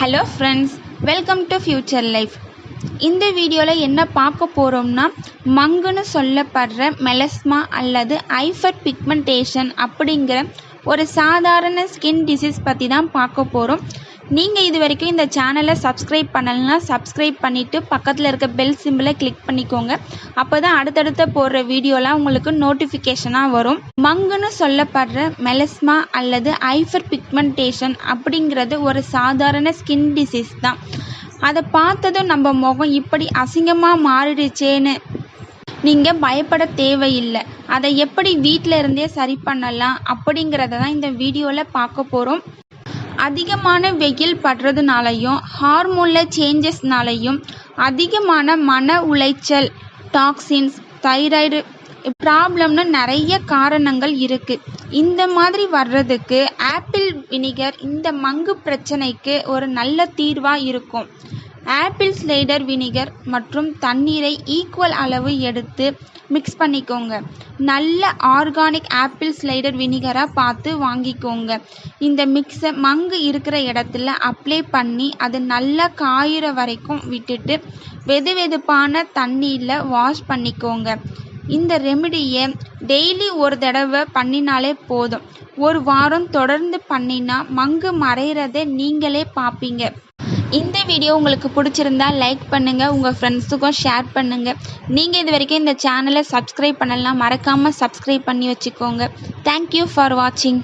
Hello friends welcome to future life இந்த வீடியோவில் என்ன பார்க்க போகிறோம்னா மங்குன்னு சொல்லப்படுற மெலஸ்மா அல்லது ஐஃபர் பிக்மெண்டேஷன் அப்படிங்கிற ஒரு சாதாரண ஸ்கின் டிசீஸ் பற்றி தான் பார்க்க போகிறோம் நீங்கள் இது வரைக்கும் இந்த சேனலை சப்ஸ்கிரைப் பண்ணலைன்னா சப்ஸ்கிரைப் பண்ணிவிட்டு பக்கத்தில் இருக்க பெல் சிம்பிளை கிளிக் பண்ணிக்கோங்க. அப்போ தான் அடுத்தடுத்த போடுற வீடியோலாம் உங்களுக்கு நோட்டிஃபிகேஷனாக வரும். மங்குன்னு சொல்லப்படுற மெலஸ்மா அல்லது ஐஃபர் பிக்மெண்டேஷன் அப்படிங்கிறது ஒரு சாதாரண ஸ்கின் டிசீஸ் தான். அதை பார்த்ததும் நம்ம முகம் இப்படி அசிங்கமாக மாறிடுச்சேன்னு நீங்கள் பயப்பட தேவையில்லை. அதை எப்படி வீட்டில் இருந்தே சரி பண்ணலாம் அப்படிங்கிறத தான் இந்த வீடியோவில் பார்க்க போகிறோம் அதிகமான வெயில் படுறதுனாலையும் ஹார்மோனில் சேஞ்சஸ்னாலையும் அதிகமான மன உளைச்சல் டாக்ஸின்ஸ் தைராய்டு ப்ராப்ளம்னு நிறைய காரணங்கள் இருக்குது இந்த மாதிரி வர்றதுக்கு ஆப்பிள் வினிகர் இந்த மங்கு பிரச்சனைக்கு ஒரு நல்ல தீர்வாக இருக்கும். ஆப்பிள் ஸ்லைடர் வினிகர் மற்றும் தண்ணீரை ஈக்குவல் அளவு எடுத்து மிக்ஸ் பண்ணிக்கோங்க. நல்ல ஆர்கானிக் ஆப்பிள் ஸ்லைடர் வினிகராக பார்த்து வாங்கிக்கோங்க. இந்த மிக்ஸை மங்கு இருக்கிற இடத்துல அப்ளை பண்ணி அது நல்லா காயிற வரைக்கும் விட்டுட்டு வெது வெதுப்பான தண்ணியில் வாஷ் பண்ணிக்கோங்க. இந்த ரெமிடியை டெய்லி ஒரு தடவை பண்ணினாலே போதும். ஒரு வாரம் தொடர்ந்து பண்ணினா மங்கு மறையிறதை நீங்களே பார்ப்பீங்க. இந்த வீடியோ உங்களுக்கு பிடிச்சிருந்தா லைக் பண்ணுங்கள் உங்கள் ஃப்ரெண்ட்ஸுக்கும் ஷேர் பண்ணுங்கள் நீங்கள் இது வரைக்கும் இந்த சேனலை சப்ஸ்கிரைப் பண்ணலாம் மறக்காமல் சப்ஸ்கிரைப் பண்ணி வச்சுக்கோங்க. தேங்க்யூ ஃபார் வாட்சிங்